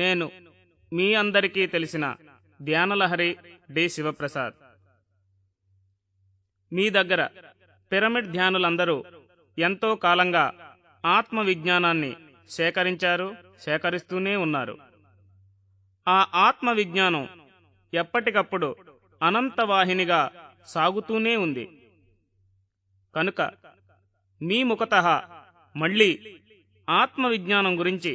నేను మీ అందరికీ తెలిసిన ధ్యానలహరి డి శివప్రసాద్. మీ దగ్గర పిరమిడ్ ధ్యానులందరూ ఎంతో కాలంగా ఆత్మ విజ్ఞానాన్ని సేకరించారు సేకరిస్తూనే ఉన్నారు. ఆ ఆత్మ విజ్ఞానం ఎప్పటికప్పుడు అనంతవాహినిగా సాగుతూనే ఉంది. కనుక మీ ముఖత మళ్ళీ ఆత్మ విజ్ఞానం గురించి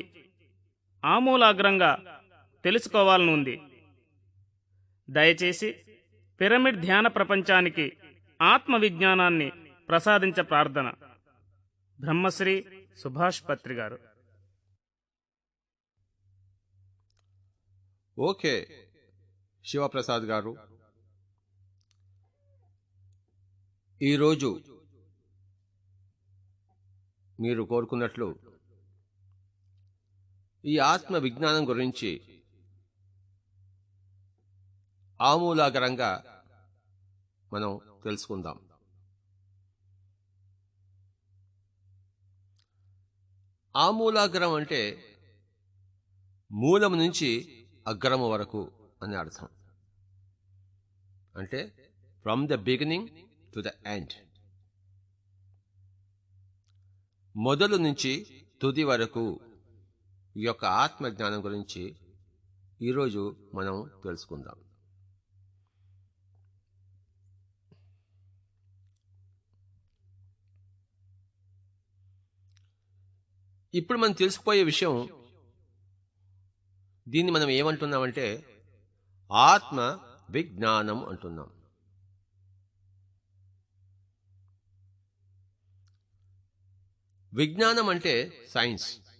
ఆమూలాగ్రంగా తెలుసుకోవాలని ఉంది దయచేసి పిరమిడ్ ధ్యాన ప్రపంచానికి ఆత్మ విజ్ఞానాన్ని ప్రసాదించ ప్రార్థన. బ్రహ్మశ్రీ సుభాష్ పత్రి గారు. ఓకే శివప్రసాద్ గారు. ఈరోజు మీరు కోరుకున్నట్లు ఈ ఆత్మ విజ్ఞానం గురించి ఆమూలాగరంగా మనం తెలుసుకుందాం. ఆమూలాగ్రం అంటే మూలం నుంచి అగ్రము వరకు అని అర్థం. అంటే from the beginning to the end మొదలు నుంచి తుది వరకు ఈ యొక్క ఆత్మజ్ఞానం గురించి ఈరోజు మనం తెలుసుకుందాం. ఇప్పుడు మనం తెలుసుకుపోయే విషయం దీన్ని మనం ఏమంటున్నామంటే ఆత్మ విజ్ఞానం అంటున్నాం. విజ్ఞానం అంటే సైన్స్.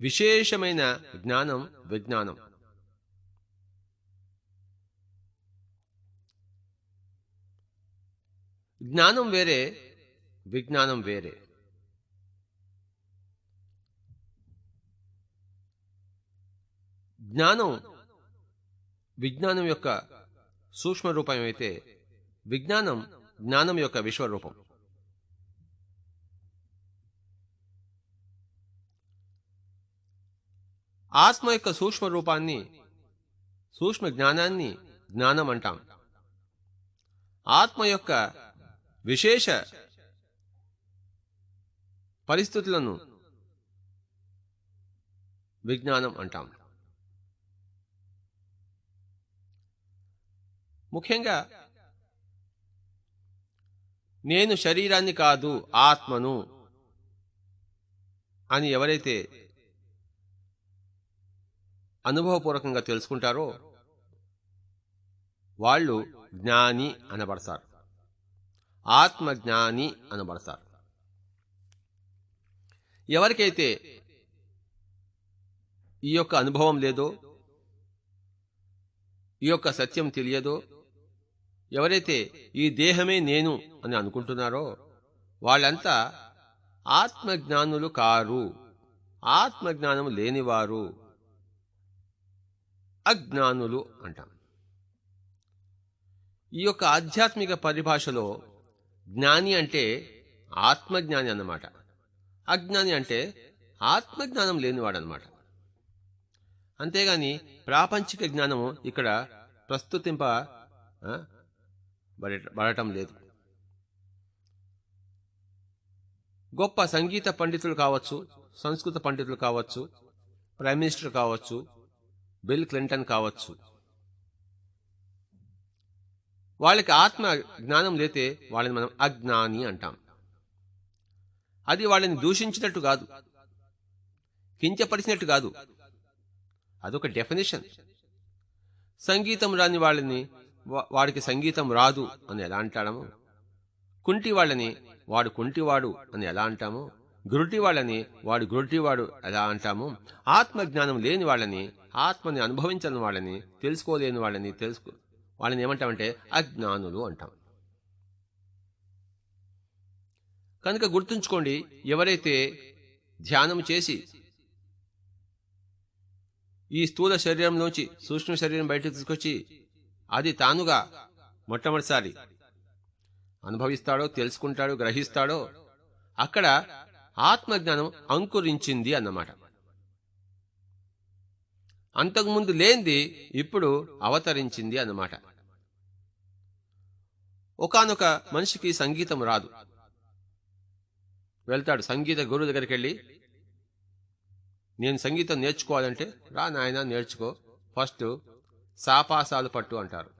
విశేషమైన జ్ఞానం విజ్ఞానం. జ్ఞానం వేరే విజ్ఞానం వేరే. జ్ఞానం విజ్ఞానం యొక్క సూక్ష్మ రూపం అయితే విజ్ఞానం జ్ఞానం యొక్క విశ్వరూపం. ఆత్మ యొక్క సూక్ష్మ రూపాన్ని సూక్ష్మ జ్ఞానాన్ని జ్ఞానం అంటాం. ఆత్మ యొక్క విశేష పరిస్థితులను విజ్ఞానం అంటాం. ముఖ్యంగా నేను శరీరాన్ని కాదు ఆత్మను అని ఎవరైతే అనుభవపూర్వకంగా తెలుసుకుంటారో వాళ్ళు జ్ఞాని అనబడతారు. ఆత్మజ్ఞాని అనబడతారు. ఎవరికైతే ఈ యొక్క అనుభవం లేదో ఈ యొక్క సత్యం తెలియదో ఎవరైతే ఈ దేహమే నేను అని అనుకుంటున్నారో వాళ్ళంతా ఆత్మజ్ఞానులు కారు. ఆత్మజ్ఞానం లేనివారు. అజ్ఞానులు అంటాం. ఈ యొక్క ఆధ్యాత్మిక పరిభాషలో జ్ఞాని అంటే ఆత్మజ్ఞాని అన్నమాట. అజ్ఞాని అంటే ఆత్మజ్ఞానం లేనివాడనమాట అంతేగాని ప్రాపంచిక జ్ఞానము ఇక్కడ ప్రస్తుతింప బడట- బడటం లేదు. గొప్ప సంగీత పండితులు కావచ్చు సంస్కృత పండితులు కావచ్చు ప్రైమ్ మినిస్టర్ కావచ్చు బిల్ క్లింటన్ కావచ్చు. వాళ్ళకి ఆత్మ జ్ఞానం లేతే వాళ్ళని మనం అజ్ఞాని అంటాం. అది వాళ్ళని దూషించినట్టు కాదు. కించపరిచినట్టు కాదు. అదొక డెఫినేషన్. సంగీతం రాని వాళ్ళని వాడికి సంగీతం రాదు అని ఎలా అంటాడము? కుంటి వాళ్ళని వాడు కుంటివాడు అని ఎలా అంటాము? గురుటి వాళ్ళని వాడు గురుటివాడు ఎలా అంటాము? ఆత్మజ్ఞానం లేని వాళ్ళని ఆత్మని అనుభవించని వాళ్ళని తెలుసుకోలేని వాళ్ళని తెలుసుకో వాళ్ళని ఏమంటామంటే అజ్ఞానులు అంటాం. కనుక గుర్తుంచుకోండి ఎవరైతే ధ్యానం చేసి ఈ స్థూల శరీరంలోంచి సూక్ష్మ శరీరం బయటకు తీసుకొచ్చి అది తానుగా మొట్టమొదటిసారి అనుభవిస్తాడో తెలుసుకుంటాడో గ్రహిస్తాడో అక్కడ ఆత్మజ్ఞానం అంకురించింది అన్నమాట. అంతకుముందు లేనిది ఇప్పుడు అవతరించింది అన్నమాట. ఒకానొక మనిషికి సంగీతం రాదు. వెళ్తాడు సంగీత గురువు దగ్గరికి వెళ్ళి నేను సంగీతం నేర్చుకోవాలంటే రా నాయన నేర్చుకో ఫస్ట్ సాపాసాలు పట్టు అంటారు.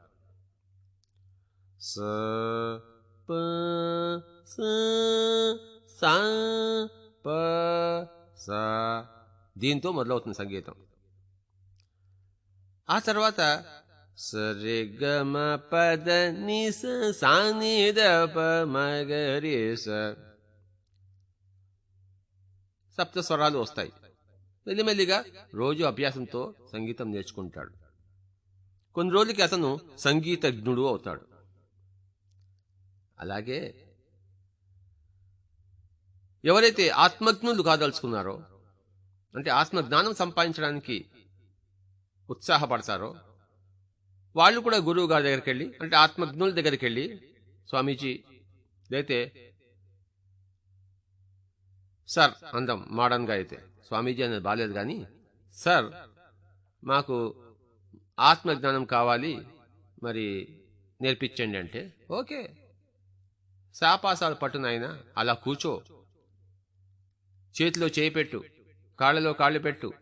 స స సా ప స. దీంతో మొదలవుతుంది సంగీతం. ఆ తర్వాత సరిగమ పద ని స మగరి స సప్త స్వరాలు వస్తాయి. మెల్లిమెల్లిగా రోజు అభ్యాసంతో సంగీతం నేర్చుకుంటాడు. కొన్ని రోజులకి అతను సంగీతజ్ఞుడు అవుతాడు. అలాగే ఎవరైతే ఆత్మజ్ఞులు కాదలుచుకున్నారో అంటే ఆత్మజ్ఞానం సంపాదించడానికి ఉత్సాహపడతారో వాళ్ళు కూడా గురువు గారి దగ్గరికి వెళ్ళి అంటే ఆత్మజ్ఞుల దగ్గరికి వెళ్ళి స్వామీజీ అయితే సార్ అందం మోడర్న్గా అయితే స్వామీజీ అనేది బాగాలేదు కానీ సార్ మాకు ఆత్మజ్ఞానం కావాలి మరి నేర్పించండి అంటే ఓకే. శాపాసాలు పట్టునైనా అలా కూర్చో. చేతిలో చేయి పెట్టు కాళ్ళలో కాళ్ళు పెట్టు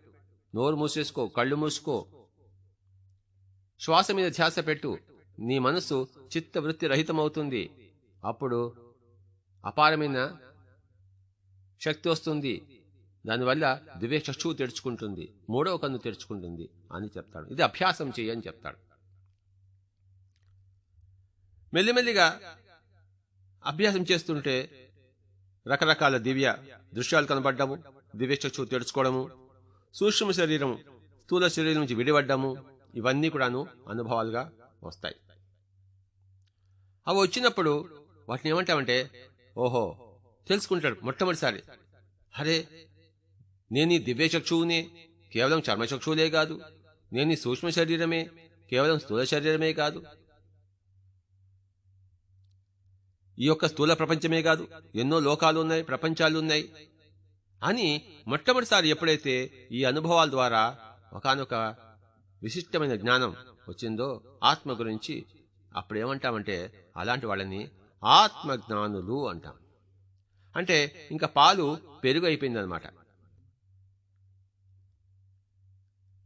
నోరు మూసేసుకో కళ్ళు మూసుకో. శ్వాస మీద ధ్యాస పెట్టు నీ మనస్సు చిత్తవృత్తి రహితమవుతుంది. అప్పుడు అపారమైన శక్తి వస్తుంది. దానివల్ల దివ్య చక్షువు తెరుచుకుంటుంది మూడవ కన్ను తెరుచుకుంటుంది అని చెప్తాడు. ఇది అభ్యాసం చేయని చెప్తాడు. మెల్లిమెల్లిగా అభ్యాసం చేస్తుంటే రకరకాల దివ్య దృశ్యాలు కనబడ్డము దివ్య చక్షువు సూక్ష్మ శరీరం స్థూల శరీరం నుంచి విడిపడ్డము ఇవన్నీ కూడాను అనుభవాలుగా వస్తాయి. అవి వచ్చినప్పుడు వాటిని ఏమంటామంటే ఓహో తెలుసుకుంటాడు మొట్టమొదటిసారి. అరే నేను ఈ దివ్య చక్షువునే కేవలం చర్మచక్షువులే కాదు నేను సూక్ష్మ శరీరమే కేవలం స్థూల శరీరమే కాదు ఈ యొక్క స్థూల ప్రపంచమే కాదు ఎన్నో లోకాలు ఉన్నాయి ప్రపంచాలు ఉన్నాయి అని మొట్టమొదటిసారి ఎప్పుడైతే ఈ అనుభవాల ద్వారా ఒకనొక విశిష్టమైన జ్ఞానం వచ్చిందో ఆత్మ గురించి అప్పుడేమంటామంటే అలాంటి వాళ్ళని ఆత్మజ్ఞానులు అంటాం. అంటే ఇంకా పాలు పెరుగు అయిపోయిందనమాట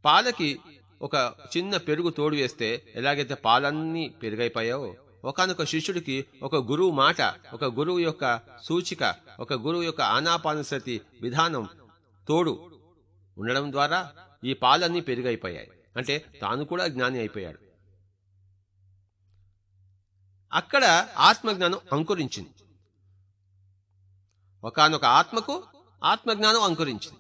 పాలకి ఒక చిన్న పెరుగు తోడు వేస్తే ఎలాగైతే పాలన్నీ పెరుగైపోయావో ఒకనొక శిష్యుడికి ఒక గురువు మాట ఒక గురువు యొక్క సూచిక ఒక గురువు యొక్క ఆనాపానుసతి విధానం తోడు ఉండడం ద్వారా ఈ పాలన్నీ పెరుగైపోయాయి. అంటే తాను కూడా జ్ఞాని అయిపోయాడు. అక్కడ ఆత్మజ్ఞానం అంకురించింది. ఒకనొక ఆత్మకు ఆత్మజ్ఞానం అంకురించింది.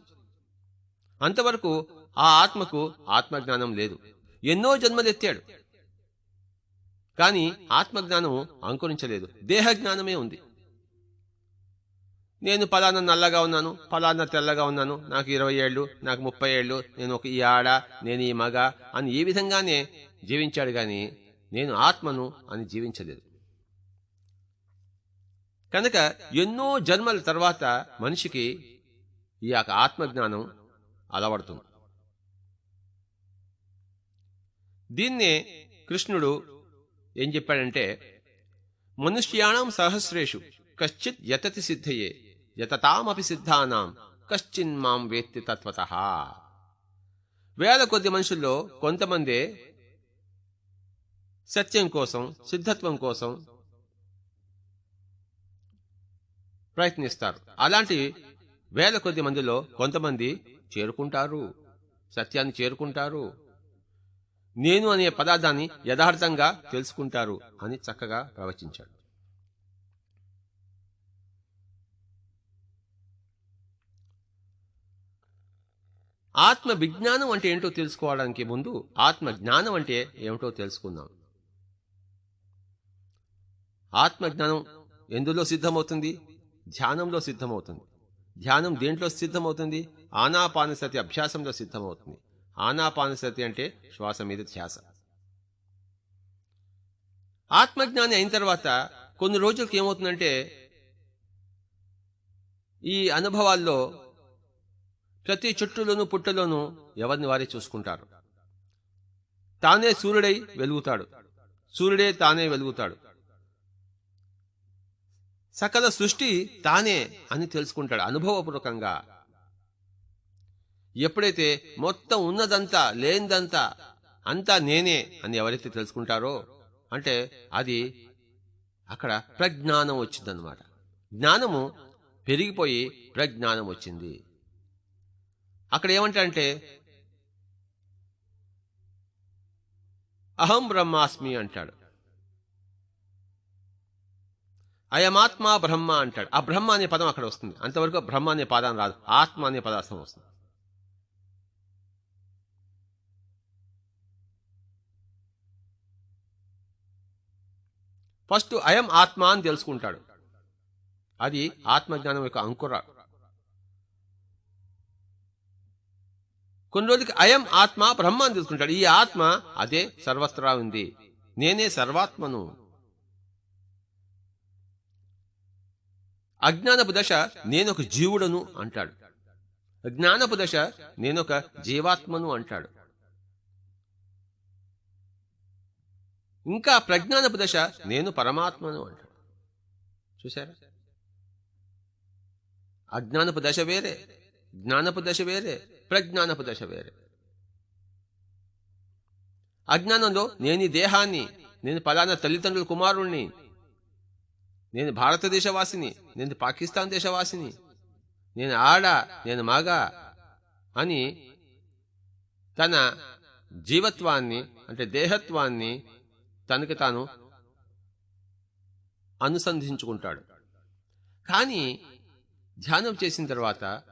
అంతవరకు ఆ ఆత్మకు ఆత్మజ్ఞానం లేదు. ఎన్నో జన్మలెత్తాడు. కానీ ఆత్మజ్ఞానం అంకురించలేదు. దేహజ్ఞానమే ఉంది. నేను పలానా నల్లగా ఉన్నాను పలానా తెల్లగా ఉన్నాను నాకు ఇరవై ఏళ్ళు నాకు ముప్పై ఏళ్ళు నేను ఒక ఈ ఆడ నేను ఈ మగ అని ఈ విధంగానే జీవించాడు కానీ నేను ఆత్మను అని జీవించలేదు. కనుక ఎన్నో జన్మల తర్వాత మనిషికి ఈ యొక్క ఆత్మజ్ఞానం అలవడుతుంది. దీన్నే కృష్ణుడు ఏం చెప్పాడంటే మనుష్యాణం సహస్రేషు కశ్చిత్ యతతి సిద్ధయే యతతామపి సిద్ధానాం కశ్చిన్ మాం వేత్తి తత్వత. వేల కొద్ది మనుషుల్లో కొంతమందే సత్యం కోసం సిద్ధత్వం కోసం ప్రయత్నిస్తారు. అలాంటి వేల కొద్ది మందిలో కొంతమంది చేరుకుంటారు సత్యాన్ని చేరుకుంటారు నేను అనే పదార్థాన్ని యథార్థంగా తెలుసుకుంటారు అని చక్కగా ప్రవచించాడు. ఆత్మ విజ్ఞానం అంటే ఏంటో తెలుసుకోవడానికి ముందు ఆత్మ జ్ఞానం అంటే ఏమిటో తెలుసుకుందాం. ఆత్మజ్ఞానం ఎందులో సిద్ధమవుతుంది? ధ్యానంలో సిద్ధమవుతుంది. ధ్యానం దేంట్లో సిద్ధమవుతుంది? ఆనాపానసతి అభ్యాసంలో సిద్ధమవుతుంది. ఆనాపానసతి అంటే శ్వాస మీద ధ్యాస. ఆత్మజ్ఞాని అయిన తర్వాత కొన్ని రోజులకి ఏమవుతుందంటే ఈ అనుభవాల్లో ప్రతి చెట్టులోనూ పుట్టలోనూ ఎవరిని వారే చూసుకుంటారు. తానే సూర్యుడై వెలుగుతాడు. సూర్యుడే తానే వెలుగుతాడు. సకల సృష్టి తానే అని తెలుసుకుంటాడు అనుభవపూర్వకంగా. ఎప్పుడైతే మొత్తం ఉన్నదంతా లేనిదంతా అంతా నేనే అని ఎవరైతే తెలుసుకుంటారో అంటే అది అక్కడ ప్రజ్ఞానం వచ్చిందనమాట జ్ఞానము పెరిగిపోయి ప్రజ్ఞానం వచ్చింది. అక్కడ ఏమంటారంటే అహం బ్రహ్మాస్మి అంటాడు. అయమాత్మ బ్రహ్మ అంటాడు. ఆ బ్రహ్మ అనే పదం అక్కడ వస్తుంది. అంతవరకు బ్రహ్మ అనే పదం రాదు. ఆత్మ అనే పదార్థం వస్తుంది. ఫస్ట్ అయం ఆత్మ అని తెలుసుకుంటాడు. అది ఆత్మజ్ఞానం యొక్క అంకుర. కొన్ని రోజులకి అయం ఆత్మ బ్రహ్మ అని తెలుసుకుంటాడు. ఈ ఆత్మ అదే సర్వత్రా ఉంది. నేనే సర్వాత్మను. అజ్ఞానపు దశ నేనొక జీవుడను అంటాడు. జ్ఞానపు దశ నేనొక జీవాత్మను అంటాడు. ఇంకా ప్రజ్ఞానపు దశ నేను పరమాత్మను అంటాడు చూశారా? అజ్ఞానపు దశ వేరే జ్ఞానపు దశ వేరే ప్రజ్ఞానపు దశ వేరే. అజ్ఞానంలో నేను ఈ దేహాన్ని నేను పలానా తల్లిదండ్రుల కుమారుణ్ణి నేను భారతదేశవాసిని నేను పాకిస్తాన్ దేశవాసిని నేను ఆడ నేను మగ అని తన జీవత్వాన్ని అంటే దేహత్వాన్ని తనకి తాను అనుసంధించుకుంటాడు. కానీ ధ్యానం చేసిన తర్వాత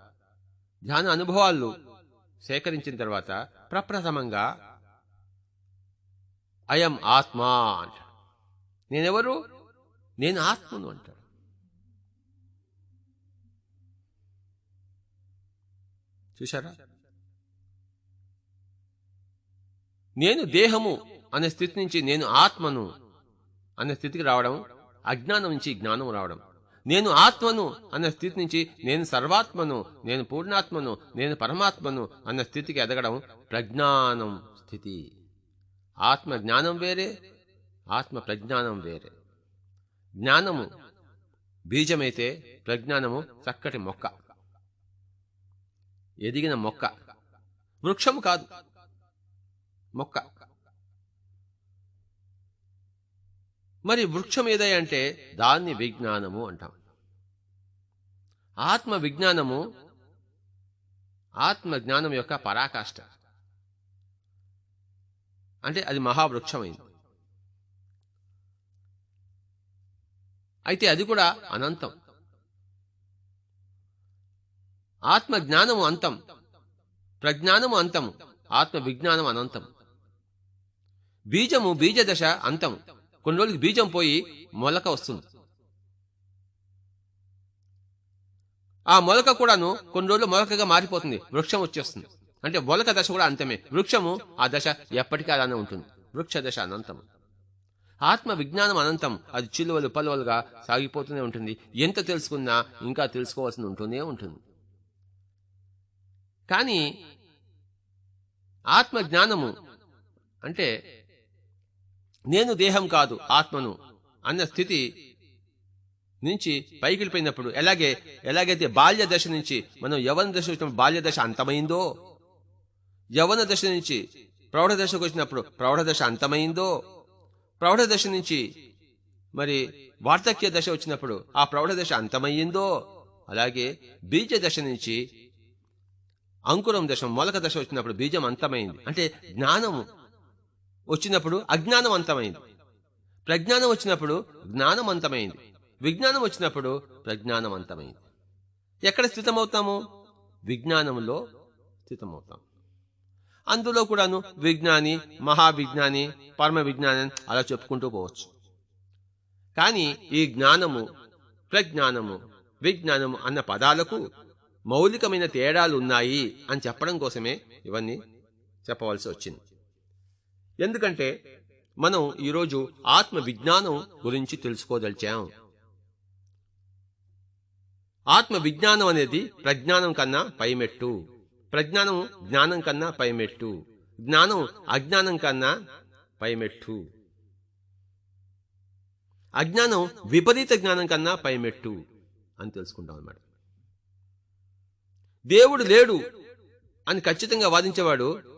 ధ్యాన అనుభవాలు సేకరించిన తర్వాత ప్రప్రథమంగా అయం ఆత్మా అంటాడు. నేనెవరు? నేను ఆత్మను అంటాడు. చూశారా? నేను దేహము అనే స్థితి నుంచి నేను ఆత్మను అనే స్థితికి రావడం అజ్ఞానం నుంచి జ్ఞానం రావడం. నేను ఆత్మను అనే స్థితి నుంచి నేను సర్వాత్మను నేను పూర్ణాత్మను నేను పరమాత్మను అన్న స్థితికి ఎదగడం ప్రజ్ఞానం స్థితి. ఆత్మ జ్ఞానం వేరే ఆత్మ ప్రజ్ఞానం వేరే. జ్ఞానము బీజమైతే ప్రజ్ఞానము చక్కటి మొక్క. ఎదిగిన మొక్క. వృక్షము కాదు మొక్క. మరి వృక్షం ఏదై అంటే దాన్ని విజ్ఞానము అంటాం. ఆత్మ విజ్ఞానము ఆత్మ జ్ఞానం యొక్క పరాకాష్ట. అంటే అది మహావృక్షమైంది. అయితే అది కూడా అనంతం. ఆత్మ జ్ఞానము అంతం. ప్రజ్ఞానము అంతము ఆత్మ విజ్ఞానం అనంతం. బీజము బీజదశ అంతం. కొన్ని రోజులకి బీజం పోయి మొలక వస్తుంది. ఆ మొలక కూడాను కొన్ని రోజులు మొలకగా మారిపోతుంది వృక్షం వచ్చేస్తుంది. అంటే మొలక దశ కూడా అంతమే. వృక్షము ఆ దశ ఎప్పటికీ అలానే ఉంటుంది. వృక్ష దశ అనంతం. ఆత్మ విజ్ఞానం అనంతం. అది చిలువలు పలువలుగా సాగిపోతూనే ఉంటుంది. ఎంత తెలుసుకున్నా ఇంకా తెలుసుకోవాల్సి ఉంటూనే ఉంటుంది. కానీ ఆత్మ జ్ఞానము అంటే నేను దేహం కాదు ఆత్మను అన్న స్థితి నుంచి పైకి వెళ్ళిపోయినప్పుడు ఎలాగే ఎలాగైతే బాల్య దశ నుంచి మనం యవన దశ వచ్చినప్పుడు బాల్య దశ అంతమైందో యవన దశ నుంచి ప్రౌఢ దశకు వచ్చినప్పుడు ప్రౌఢ దశ అంతమైందో ప్రౌఢ దశ నుంచి మరి వార్ధక్య దశ వచ్చినప్పుడు ఆ ప్రౌఢ దశ అంతమయ్యిందో అలాగే బీజ దశ నుంచి అంకురం దశ మొలక దశ వచ్చినప్పుడు బీజం అంతమైంది. అంటే జ్ఞానము వచ్చినప్పుడు అజ్ఞానం అంతమైంది ప్రజ్ఞానం వచ్చినప్పుడు జ్ఞానం అంతమైంది విజ్ఞానం వచ్చినప్పుడు ప్రజ్ఞానం అంతమైంది ఎక్కడ స్థితమవుతాము? విజ్ఞానంలో స్థితమవుతాం. అందులో కూడాను విజ్ఞాని మహావిజ్ఞాని పరమ విజ్ఞాని అలా చెప్పుకుంటూ పోవచ్చు. కానీ ఈ జ్ఞానము ప్రజ్ఞానము విజ్ఞానము అన్న పదాలకు మౌలికమైన తేడాలు ఉన్నాయి అని చెప్పడం కోసమే ఇవన్నీ చెప్పవలసి వచ్చింది. ఎందుకంటే మనం ఈరోజు ఆత్మ విజ్ఞానం గురించి తెలుసుకోదలిచాం. ఆత్మ విజ్ఞానం అనేది ప్రజ్ఞానం కన్నా పైమెట్టు. ప్రజ్ఞానం జ్ఞానం కన్నా పైమెట్టు. జ్ఞానం అజ్ఞానం కన్నా పైమెట్టు. అజ్ఞానం విపరీత జ్ఞానం కన్నా పైమెట్టు అని తెలుసుకుంటాం అన్నమాట. దేవుడు లేడు అని ఖచ్చితంగా వాదించేవాడు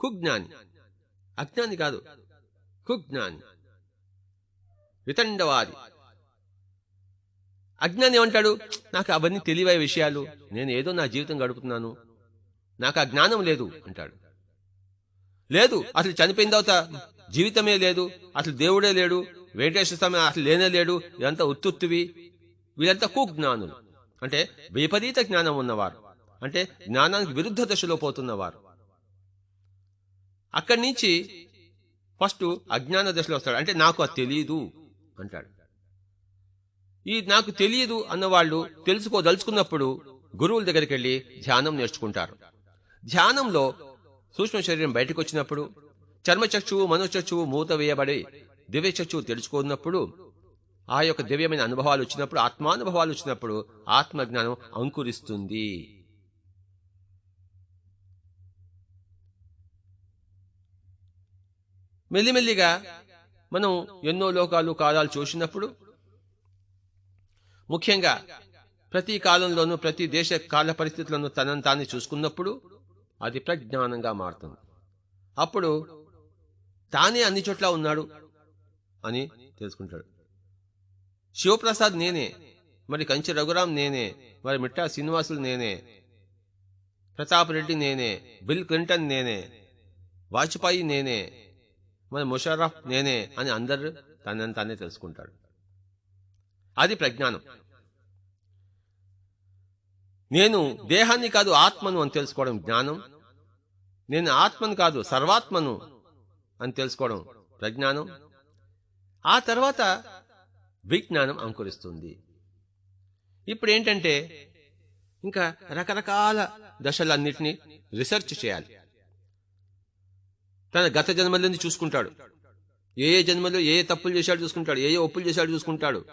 కుజ్ఞాని అజ్ఞాని కాదు కుజ్ఞాని వితండవాది అజ్ఞాని ఏమంటాడు? నాకు అవన్నీ తెలివై విషయాలు. నేను ఏదో నా జీవితం గడుపుతున్నాను. నాకు ఆ జ్ఞానం లేదు అంటాడు. లేదు అసలు చనిపోయిన తర్వాత జీవితమే లేదు అసలు దేవుడే లేడు వెంకటేశ్వర స్వామి అసలు లేనే లేడు ఇదంతా ఉత్తుత్తువి. వీళ్ళంతా కుజ్ఞానులు అంటే విపరీత జ్ఞానం ఉన్నవారు. అంటే జ్ఞానానికి విరుద్ధ దశలో పోతున్నవారు. అక్కడి నుంచి ఫస్ట్ అజ్ఞాన దశలో వస్తాడు. అంటే నాకు అది తెలియదు అంటాడు. ఈ నాకు తెలియదు అన్నవాళ్ళు తెలుసుకోదలుచుకున్నప్పుడు గురువుల దగ్గరికి వెళ్ళి ధ్యానం నేర్చుకుంటారు. ధ్యానంలో సూక్ష్మ శరీరం బయటకు వచ్చినప్పుడు చర్మచక్షువు మనోచక్షువు మూత వేయబడి దివ్యచక్షువు తెలుసుకున్నప్పుడు ఆ యొక్క దివ్యమైన అనుభవాలు వచ్చినప్పుడు ఆత్మానుభవాలు వచ్చినప్పుడు ఆత్మజ్ఞానం అంకురిస్తుంది. మెల్లిమెల్లిగా మనం ఎన్నో లోకాలు కాలాలు చూసినప్పుడు ముఖ్యంగా ప్రతి కాలంలోనూ ప్రతి దేశ కాల పరిస్థితులను తనను తాను చూసుకున్నప్పుడు అది ప్రజ్ఞానంగా మారుతుంది. అప్పుడు తానే అన్ని చోట్ల ఉన్నాడు అని తెలుసుకుంటాడు. శివప్రసాద్ నేనే మరి కంచి రఘురాం నేనే మరి మిట్టా శ్రీనివాసులు నేనే ప్రతాప్ రెడ్డి నేనే బిల్ క్లింటన్ నేనే వాజ్పేయి నేనే మరి ముషర్రఫ్ నేనే అని అందరు తనని తానే తెలుసుకుంటాడు. అది ప్రజ్ఞానం. నేను దేహాన్ని కాదు ఆత్మను అని తెలుసుకోవడం జ్ఞానం. నేను ఆత్మను కాదు సర్వాత్మను అని తెలుసుకోవడం ప్రజ్ఞానం. ఆ తర్వాత విజ్ఞానం అంకురిస్తుంది. ఇప్పుడు ఏంటంటే ఇంకా రకరకాల దశలన్నిటినీ రీసెర్చ్ చేయాలి. తన గత జన్మలని చూసుకుంటాడు. ఏ ఏ జన్మలో ఏ ఏ తప్పులు చేశాడు చూసుకుంటాడు. ఏ ఏ ఒప్పులు చేశాడు చూసుకుంటాడు.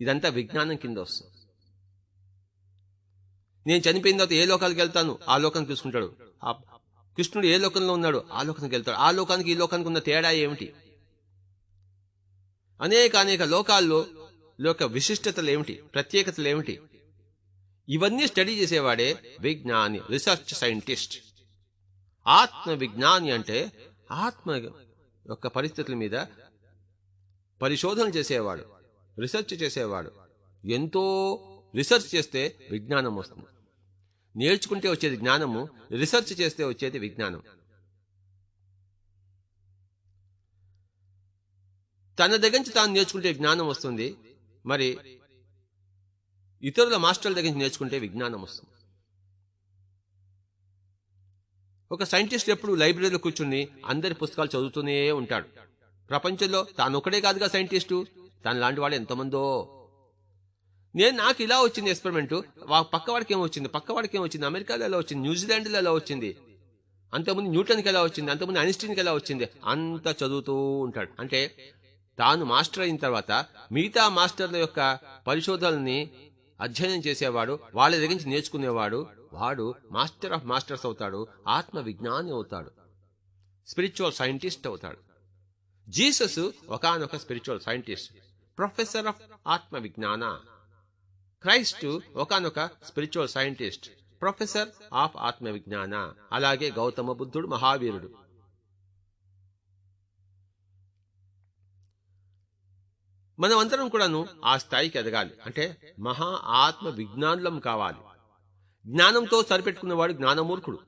ఇదంతా విజ్ఞానం కింద వస్తుంది. నేను చనిపోయిన తర్వాత ఏ లోకాలకు వెళ్తాను? ఆ లోకానికి చూసుకుంటాడు. ఆ కృష్ణుడు ఏ లోకంలో ఉన్నాడు? ఆ లోకానికి వెళ్తాడు. ఆ లోకానికి ఈ లోకానికి ఉన్న తేడా ఏమిటి? అనేక అనేక లోకాల్లో లోక విశిష్టతలు ఏమిటి? ప్రత్యేకతలు ఏమిటి? ఇవన్నీ స్టడీ చేసేవాడే విజ్ఞాని రీసెర్చ్ సైంటిస్ట్. ఆత్మ విజ్ఞాని అంటే ఆత్మ యొక్క పరిస్థితుల మీద పరిశోధన చేసేవాడు రీసెర్చ్ చేసేవాడు. ఎంతో రీసెర్చ్ చేస్తే విజ్ఞానం వస్తుంది. నేర్చుకుంటే వచ్చేది జ్ఞానము రీసెర్చ్ చేస్తే వచ్చేది విజ్ఞానం. తన దగ్గర నుంచి తాను నేర్చుకుంటే జ్ఞానం వస్తుంది మరి ఇతరుల మాస్టర్ల దగ్గర నుంచి నేర్చుకుంటే విజ్ఞానం వస్తుంది. ఒక సైంటిస్ట్ ఎప్పుడు లైబ్రరీలో కూర్చుని అందరి పుస్తకాలు చదువుతూనే ఉంటాడు. ప్రపంచంలో తాను కాదుగా సైంటిస్టు. తన లాంటి వాడు ఎంతమందో. నేను నాకు ఇలా వచ్చింది ఎక్స్పెరిమెంట్ పక్కవాడికి ఏమొచ్చింది ఏమో వచ్చింది? వచ్చింది? అమెరికాలో ఎలా వచ్చింది? న్యూజిలాండ్లో ఎలా వచ్చింది? అంతకుముందు న్యూటన్కి ఎలా వచ్చింది? అంతకుముందు ఐన్స్టీన్కి ఎలా వచ్చింది? అంత చదువుతూ ఉంటాడు. అంటే తాను మాస్టర్ అయిన తర్వాత మిగతా మాస్టర్ల యొక్క పరిశోధనల్ని అధ్యయనం చేసేవాడు వాళ్ళ దగ్గర నుంచి నేర్చుకునేవాడు వాడు మాస్టర్ ఆఫ్ మాస్టర్స్ అవుతాడు ఆత్మ విజ్ఞాని అవుతాడు స్పిరిచువల్ సైంటిస్ట్ అవుతాడు. జీసస్ ఒకనొక స్పిరిచువల్ సైంటిస్ట్ ప్రొఫెసర్ ఆఫ్ ఆత్మ విజ్ఞాన క్రైస్ట్ ఒకనొక స్పిరిచువల్ సైంటిస్ట్ ప్రొఫెసర్ ఆఫ్ ఆత్మ విజ్ఞాన అలాగే గౌతమ బుద్ధుడు మహావీరుడు. మనం అందరం కూడాను ఆ స్థాయికి ఎదగాలి. అంటే మహా ఆత్మ విజ్ఞానులం కావాలి. జ్ఞానంతో సరిపెట్టుకున్నవాడు జ్ఞానమూర్ఖుడు.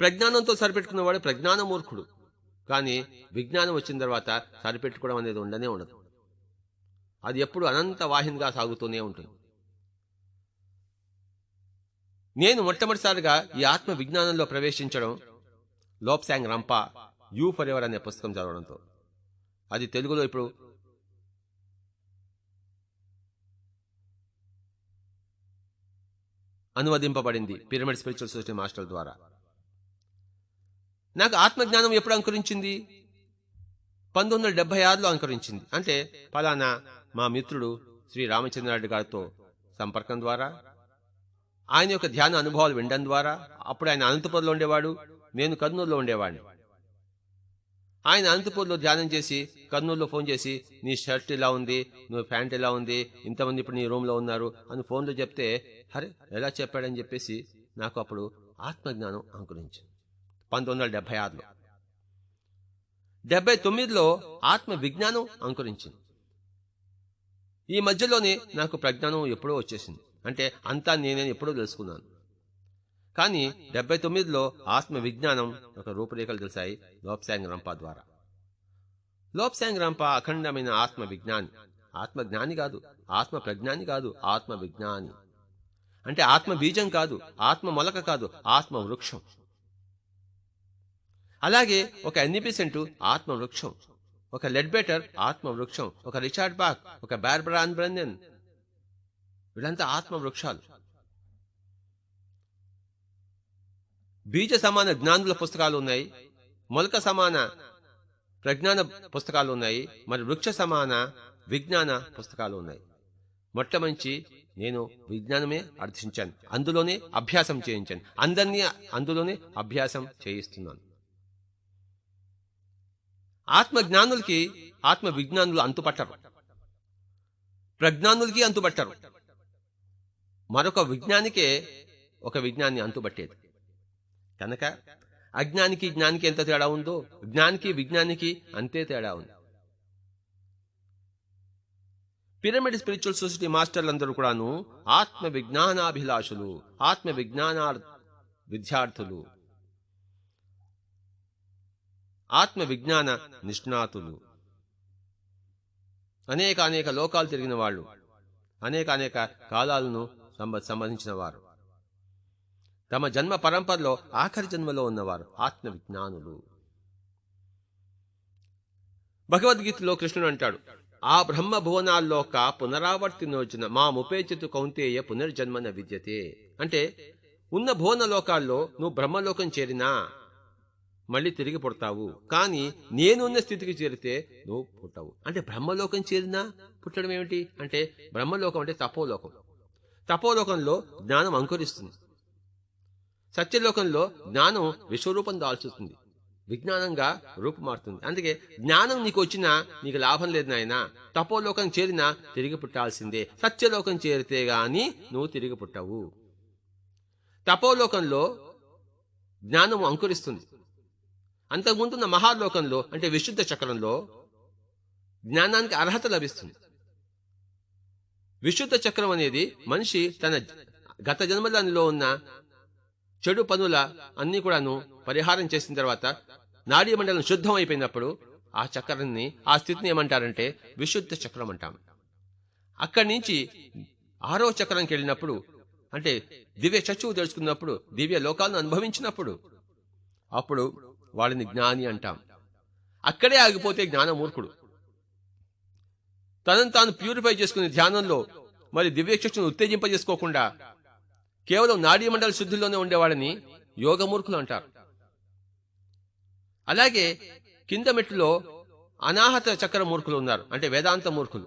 ప్రజ్ఞానంతో సరిపెట్టుకున్నవాడు ప్రజ్ఞానమూర్ఖుడు. కానీ విజ్ఞానం వచ్చిన తర్వాత సరిపెట్టుకోవడం అనేది ఉండనే ఉండదు. అది ఎప్పుడు అనంత వాహినిగా సాగుతూనే ఉంటుంది. నేను మొట్టమొదటిసారిగా ఈ ఆత్మ విజ్ఞానంలో ప్రవేశించడం Lobsang Rampa you for ever అనే పుస్తకం చదవడంతో. అది తెలుగులో ఇప్పుడు అనువదింపబడింది పిరమిడ్ స్పిరిచువల్ సొసైటీ మాస్టర్ ద్వారా. నాకు ఆత్మజ్ఞానం ఎప్పుడు అంకురించింది? పంతొమ్మిది వందల డెబ్బై ఆరులో అంకురించింది. అంటే ఫలానా మా మిత్రుడు శ్రీ రామచంద్రారెడ్డి గారితో సంపర్కం ద్వారా ఆయన యొక్క ధ్యాన అనుభవాలు వినడం ద్వారా అప్పుడు ఆయన అనంతపురంలో ఉండేవాడు నేను కర్నూలులో ఉండేవాడిని. ఆయన అనంతపూర్లో ధ్యానం చేసి కర్నూలులో ఫోన్ చేసి నీ షర్ట్ ఇలా ఉంది నువ్వు ప్యాంట్ ఇలా ఉంది ఇంతమంది ఇప్పుడు నీ రూమ్లో ఉన్నారు అని ఫోన్లో చెప్తే హరే ఎలా చెప్పాడని చెప్పేసి నాకు అప్పుడు ఆత్మజ్ఞానం అంకురించింది. పంతొమ్మిది వందల డెబ్బై ఆరులో. డెబ్బై తొమ్మిదిలో ఆత్మ విజ్ఞానం అంకురించింది. ఈ మధ్యలోనే నాకు ప్రజ్ఞానం ఎప్పుడో వచ్చేసింది. అంటే అంతా నేనే ఎప్పుడో తెలుసుకున్నాను. కానీ డెబ్బై తొమ్మిదిలో ఆత్మ విజ్ఞానం ఒక రూపురేఖలు తెలిసాయి లోప్సాంగ్ రంప ద్వారా. లోప్సాంగ్ రంప అఖండమైన ఆత్మ విజ్ఞాని ఆత్మ జ్ఞాని కాదు ఆత్మ ప్రజ్ఞాని కాదు ఆత్మ విజ్ఞాని అంటే ఆత్మ బీజం కాదు ఆత్మ మొలక కాదు ఆత్మ వృక్షం అలాగే ఒక ఎన్నిపిసెంట్ ఆత్మ వృక్షం ఒక లెడ్బెటర్ ఆత్మ వృక్షం ఒక రిచార్డ్ బాక్ ఒక బార్బరాన్ బ్రెన్నెన్ వీళ్ళంతా ఆత్మ వృక్షాలు బీజ సమాన జ్ఞానుల పుస్తకాలు ఉన్నాయి మొలక సమాన ప్రజ్ఞాన పుస్తకాలు ఉన్నాయి మరి వృక్ష సమాన విజ్ఞాన పుస్తకాలు ఉన్నాయి. మొట్టమంచి నేను విజ్ఞానమే అర్థించాను అందులోనే అభ్యాసం చేయించాను అందరినీ అందులోనే అభ్యాసం చేయిస్తున్నాను. ఆత్మ జ్ఞానులకి ఆత్మ విజ్ఞానులు అంతుపట్టరు ప్రజ్ఞానులకి అంతుపట్టరు. మరొక విజ్ఞానికే ఒక విజ్ఞాన్ని అంతుబట్టేది కనుక అజ్ఞానికి జ్ఞానికి ఎంత తేడా ఉందో జ్ఞానికి విజ్ఞానికి అంతే తేడా ఉంది. పిరమిడ్ స్పిరిచువల్ సొసైటీ మాస్టర్లందరూ కూడాను ఆత్మ విజ్ఞానాభిలాషులు ఆత్మ విజ్ఞానా విద్యార్థులు ఆత్మ విజ్ఞాన నిష్ణాతులు. అనేక అనేక లోకాలు తిరిగిన వాళ్ళు అనేక అనేక కాలాలను సంబ- సంబంధించిన వారు. తమ జన్మ పరంపరలో ఆఖరి జన్మలో ఉన్నవారు ఆత్మ విజ్ఞానులు భగవద్గీతలో కృష్ణుడు అంటాడు ఆ బ్రహ్మ భువనాల్లోక పునరావర్తినోచన మా ముపేచితు కౌంతేయ పునర్జన్మన విద్యతే. అంటే ఉన్న భువన లోకాల్లో నువ్వు బ్రహ్మలోకం చేరినా మళ్ళీ తిరిగి పుడతావు. కానీ నేనున్న స్థితికి చేరితే నువ్వు పుట్టవు. అంటే బ్రహ్మలోకం చేరినా పుట్టడం ఏమిటి? అంటే బ్రహ్మలోకం అంటే తపోలోకం. తపోలోకంలో జ్ఞానం అంకురిస్తుంది. సత్యలోకంలో జ్ఞానం విశ్వరూపం దాల్చుతుంది. విజ్ఞానంగా రూపుమారుతుంది. అందుకే జ్ఞానం నీకు వచ్చినా నీకు లాభం లేదు నాయన. తపోలోకం చేరినా తిరిగి పుట్టాల్సిందే. సత్యలోకం చేరితే గాని నువ్వు తిరిగి పుట్టవు. తపోలోకంలో జ్ఞానం అంకురిస్తుంది. అంతకుముందున్న మహాలోకంలో అంటే విశుద్ధ చక్రంలో జ్ఞానానికి అర్హత లభిస్తుంది. విశుద్ధ చక్రం అనేది మనిషి తన గత జన్మలలో ఉన్న చెడు పనుల అన్ని కూడాను పరిహారం చేసిన తర్వాత నాడీ మండలం శుద్ధం అయిపోయినప్పుడు ఆ చక్రాన్ని ఆ స్థితిని ఏమంటారంటే విశుద్ధ చక్రం అంటాం. అక్కడి నుంచి ఆరో చక్రంకి వెళ్ళినప్పుడు అంటే దివ్య చచ్చువు తెలుసుకున్నప్పుడు దివ్య లోకాలను అనుభవించినప్పుడు అప్పుడు వాడిని జ్ఞాని అంటాం. అక్కడే ఆగిపోతే జ్ఞానమూర్ఖుడు తనను తాను ప్యూరిఫై చేసుకునే ధ్యానంలో మరి దివ్యచక్షును ఉత్తేజింపజేసుకోకుండా కేవలం నాడీమండల శుద్ధిలోనే ఉండేవాడని యోగమూర్ఖులు అంటారు. అలాగే కింద మెట్టులో అనాహత చక్ర మూర్ఖులు ఉన్నారు. అంటే వేదాంత మూర్ఖులు.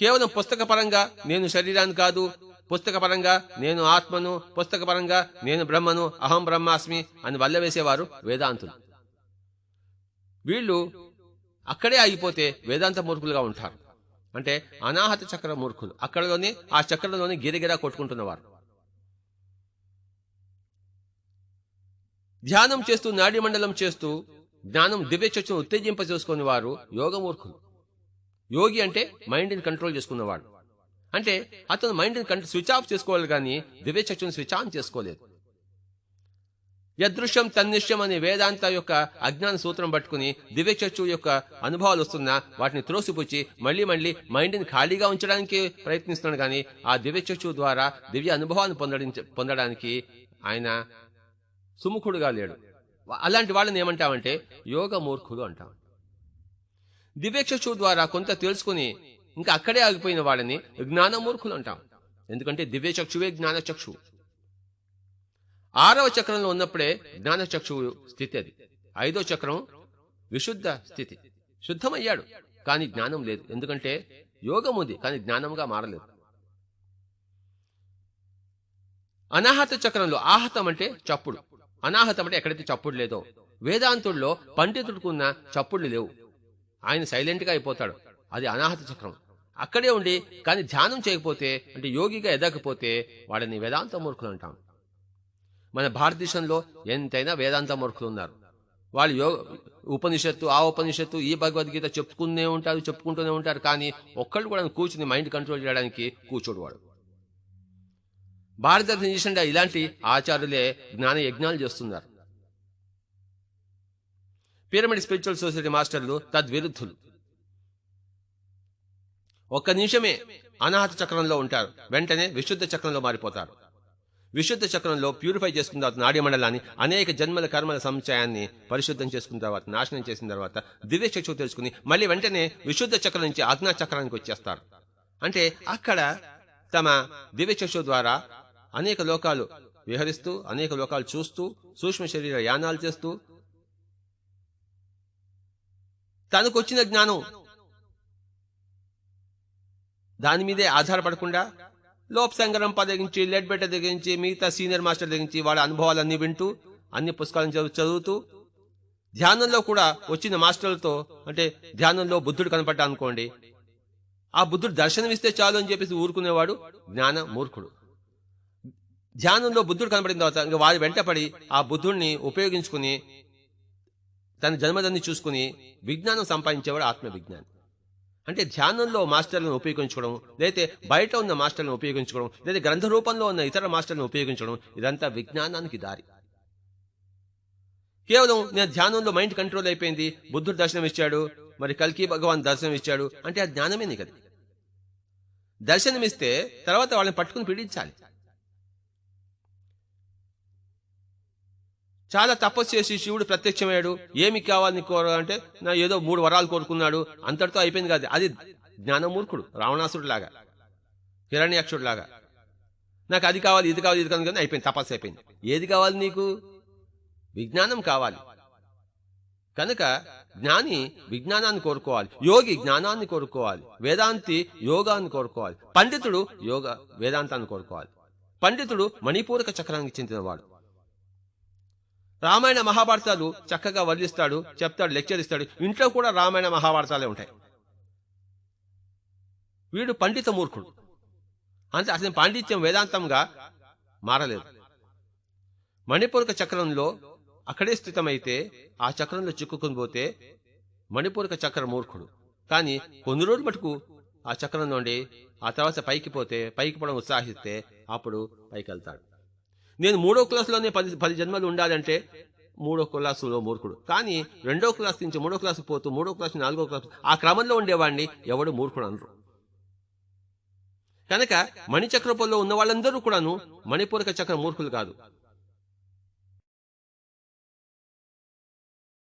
కేవలం పుస్తక పరంగా నేను శరీరాన్ని కాదు పుస్తక పరంగా నేను ఆత్మను పుస్తక పరంగా నేను బ్రహ్మను అహం బ్రహ్మాస్మి అని వల్లవేసేవారు వేదాంతులు. వీళ్ళు అక్కడే ఆగిపోతే వేదాంత మూర్ఖులుగా ఉంటారు. అంటే అనాహత చక్ర మూర్ఖులు. అక్కడలోనే ఆ చక్రంలోనే గిరిగిరా కొట్టుకుంటున్నవారు. ధ్యానం చేస్తూ నాడీ మండలం చేస్తూ జ్ఞానం దివ్య చర్చను ఉత్తేజింప చేసుకునే వారు యోగమూర్ఖులు యోగి అంటే మైండ్ని కంట్రోల్ చేసుకున్నవాడు. అంటే అతను మైండ్ని కంట్రోల్ స్విచ్ ఆఫ్ చేసుకోవాలి కానీ దివ్య స్విచ్ ఆన్ చేసుకోలేదు. యదృశ్యం తన్నిశ్యం అనే వేదాంత యొక్క అజ్ఞాన సూత్రం పట్టుకుని దివ్య చర్చు యొక్క అనుభవాలు వస్తున్నా వాటిని త్రోసిపుచ్చి మళ్ళీ మళ్ళీ మైండ్ని ఖాళీగా ఉంచడానికి ప్రయత్నిస్తున్నాడు కానీ ఆ దివ్య చర్చు ద్వారా దివ్య అనుభవాన్ని పొందడించ పొందడానికి ఆయన సుముఖుడుగా లేడు. అలాంటి వాళ్ళని ఏమంటామంటే యోగ మూర్ఖులు అంటాం. దివ్యచక్షు ద్వారా కొంత తెలుసుకుని ఇంకా అక్కడే ఆగిపోయిన వాళ్ళని జ్ఞానమూర్ఖులు అంటాం. ఎందుకంటే దివ్యచక్షువే జ్ఞానచక్షు ఆరవ చక్రంలో ఉన్నప్పుడే జ్ఞానచక్షువు స్థితి అది. ఐదో చక్రం విశుద్ధ స్థితి. శుద్ధమయ్యాడు కానీ జ్ఞానం లేదు. ఎందుకంటే యోగం ఉంది కానీ జ్ఞానంగా మారలేదు. అనాహత చక్రంలో ఆహతం అంటే చప్పుడు. అనాహతం అంటే ఎక్కడైతే చప్పుడు లేదో. వేదాంతుల్లో పండితుడుకున్న చప్పుళ్ళు లేవు. ఆయన సైలెంట్గా అయిపోతాడు. అది అనాహత చక్రం. అక్కడే ఉండి కానీ ధ్యానం చేయకపోతే అంటే యోగిగా ఎదగకపోతే వాడిని వేదాంత మూర్ఖులు అంటాం. మన భారతదేశంలో ఎంతైనా వేదాంత మూర్ఖులు ఉన్నారు. వాళ్ళు యో ఉపనిషత్తు ఆ ఉపనిషత్తు ఈ భగవద్గీత చెప్పుకునే ఉంటారు చెప్పుకుంటూనే ఉంటారు కానీ ఒక్కళ్ళు కూడా కూర్చుని మైండ్ కంట్రోల్ చేయడానికి కూర్చోడు వాడు. భారతదేశంలో ఇలాంటి ఆచార్యులే జ్ఞాన యజ్ఞాలు చేస్తున్నారు. పిరమిడ్ స్పిరిచువల్ సొసైటీ మాస్టర్లు తద్విరుద్ధులు. ఒక్క నిమిషమే అనాహత చక్రంలో ఉంటారు వెంటనే విశుద్ధ చక్రంలో మారిపోతారు. విశుద్ధ చక్రంలో ప్యూరిఫై చేసుకున్న తర్వాత నాడీ మండలాన్ని అనేక జన్మల కర్మల సంచయాన్ని పరిశుద్ధం చేసుకున్న తర్వాత నాశనం చేసిన తర్వాత దివ్య చక్షు తెలుసుకుని మళ్ళీ వెంటనే విశుద్ధ చక్రం నుంచి ఆజ్ఞా చక్రానికి వచ్చేస్తారు. అంటే అక్కడ తమ దివ్య చక్షు ద్వారా అనేక లోకాలు విహరిస్తూ అనేక లోకాలు చూస్తూ సూక్ష్మ శరీర యానాలు చేస్తూ తనకు వచ్చిన జ్ఞానం దాని మీదే ఆధారపడకుండా లోప్ సంగరం పదగించి లెడ్ బెట్ట దగ్గరించి మిగతా సీనియర్ మాస్టర్ దగ్గరించి వాళ్ళ అనుభవాలన్నీ వింటూ అన్ని పుస్తకాలను చదువు చదువుతూ ధ్యానంలో కూడా వచ్చిన మాస్టర్లతో అంటే ధ్యానంలో బుద్ధుడు కనపడ్డా అనుకోండి. ఆ బుద్ధుడు దర్శనమిస్తే చాలు అని చెప్పేసి ఊరుకునేవాడు జ్ఞాన మూర్ఖుడు. ధ్యానంలో బుద్ధుడు కనపడిన తర్వాత ఇంకా వారి వెంటపడి ఆ బుద్ధుడిని ఉపయోగించుకుని తన జన్మదాన్ని చూసుకుని విజ్ఞానం సంపాదించేవాడు ఆత్మ విజ్ఞానం అంటే ధ్యానంలో మాస్టర్లను ఉపయోగించుకోవడం లేదా బయట ఉన్న మాస్టర్లను ఉపయోగించుకోవడం లేదా గ్రంథ రూపంలో ఉన్న ఇతర మాస్టర్లను ఉపయోగించడం ఇదంతా విజ్ఞానానికి దారి. కేవలం నేను ధ్యానంలో మైండ్ కంట్రోల్ అయిపోయింది బుద్ధుడు దర్శనం ఇచ్చాడు మరి కల్కి భగవాన్ దర్శనం ఇచ్చాడు అంటే ఆ జ్ఞానమే కదా అది దర్శనమిస్తే తర్వాత వాళ్ళని పట్టుకుని పీడించాలి. చాలా తపస్సు చేసి శివుడు ప్రత్యక్షమయ్యాడు. ఏమి కావాలని కోరాలంటే నా ఏదో మూడు వరాలు కోరుకున్నాడు. అంతటితో అయిపోయింది కాదు. అది జ్ఞానమూర్ఖుడు రావణాసుడు లాగా హిరణ్యాక్షుడు లాగా నాకు అది కావాలి ఇది కావాలి ఇది కావాలి కానీ అయిపోయింది తపస్సు అయిపోయింది. ఏది కావాలి నీకు? విజ్ఞానం కావాలి. కనుక జ్ఞాని విజ్ఞానాన్ని కోరుకోవాలి. యోగి జ్ఞానాన్ని కోరుకోవాలి. వేదాంతి యోగాన్ని కోరుకోవాలి. పండితుడు యోగ వేదాంతాన్ని కోరుకోవాలి. పండితుడు మణిపూరక చక్రానికి చెందినవాడు. రామాయణ మహాభారతాలు చక్కగా వర్ణిస్తాడు చెప్తాడు లెక్చర్ ఇస్తాడు. ఇంట్లో కూడా రామాయణ మహాభారతాలే ఉంటాయి. వీడు పండిత మూర్ఖుడు. అంటే అతని పాండిత్యం వేదాంతంగా మారలేదు. మణిపూరక చక్రంలో అక్కడే స్థితమైతే ఆ చక్రంలో చిక్కుకుని పోతే మణిపూరక చక్ర మూర్ఖుడు. కానీ కొన్ని రోజులు మటుకు ఆ చక్రం నుండి ఆ తర్వాత పైకి పోతే పైకి పోవడం ఉత్సాహిస్తే అప్పుడు పైకి వెళ్తాడు నేను మూడో క్లాసులోనే పది పది జన్మలు ఉండాలంటే మూడో క్లాసులో మూర్ఖుడు. కానీ రెండో క్లాస్ నుంచి మూడో క్లాసు పోతూ మూడో క్లాస్ నాలుగో క్లాసు ఆ క్రమంలో ఉండేవాడిని ఎవడు మూర్ఖుడు అనరు. కనుక మణిచక్రపుల్లో ఉన్న వాళ్ళందరూ కూడాను మణిపూరక చక్ర మూర్ఖులు కాదు.